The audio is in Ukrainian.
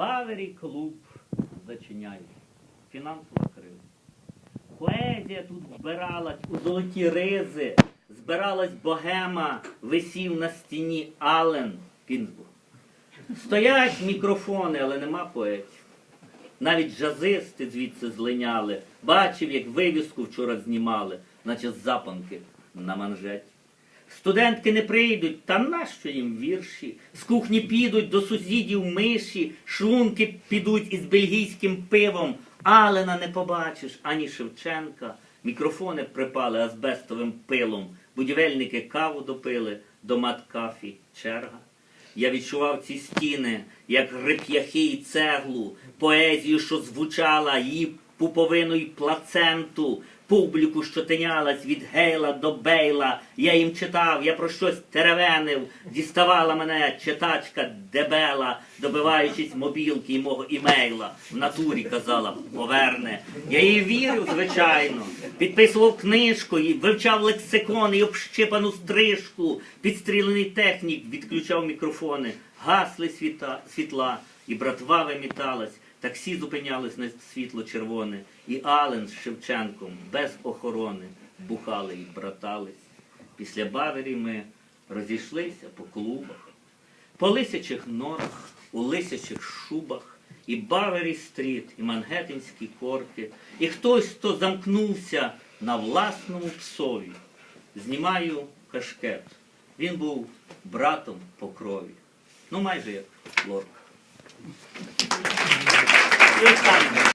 Бавері клуб зачиняють. Фінансова криза. Поезія тут збиралась у золоті ризи, збиралась богема, висів на стіні Ален Гінзбург. Стоять мікрофони, але нема поетів. Навіть джазисти звідси злиняли. Бачив, як вивіску вчора знімали, наче запанки на манжеті. Студентки не прийдуть, та нащо їм вірші? З кухні підуть до сусідів миші, шлунки підуть із бельгійським пивом. Алена не побачиш ані Шевченка. Мікрофони припали азбестовим пилом. Будівельники каву допили, до маткафі черга. Я відчував ці стіни, як реп'яхи і цеглу, поезію, що звучала, її пуповину й плаценту, публіку, що тинялась від Гейла до Бейла. Я їм читав, я про щось теревенив, діставала мене читачка дебела, добиваючись мобілки і мого імейла. В натурі казала, поверне. Я їй вірив, звичайно. Підписував книжку, і вивчав лексикон і общипану стрижку. Підстрілений технік відключав мікрофони, гасли світа, світла, і братва виміталась. Таксі зупинялись на світло червоне, і Ален з Шевченком без охорони бухали і братались. Після Бавері ми розійшлися по клубах, по лисячих норах, у лисячих шубах, і Бавері стріт, і Мангеттинські корки, і хтось, хто замкнувся на власному псові. Знімаю кашкет. Він був братом по крові. Ну, майже як Лорка. І останнє.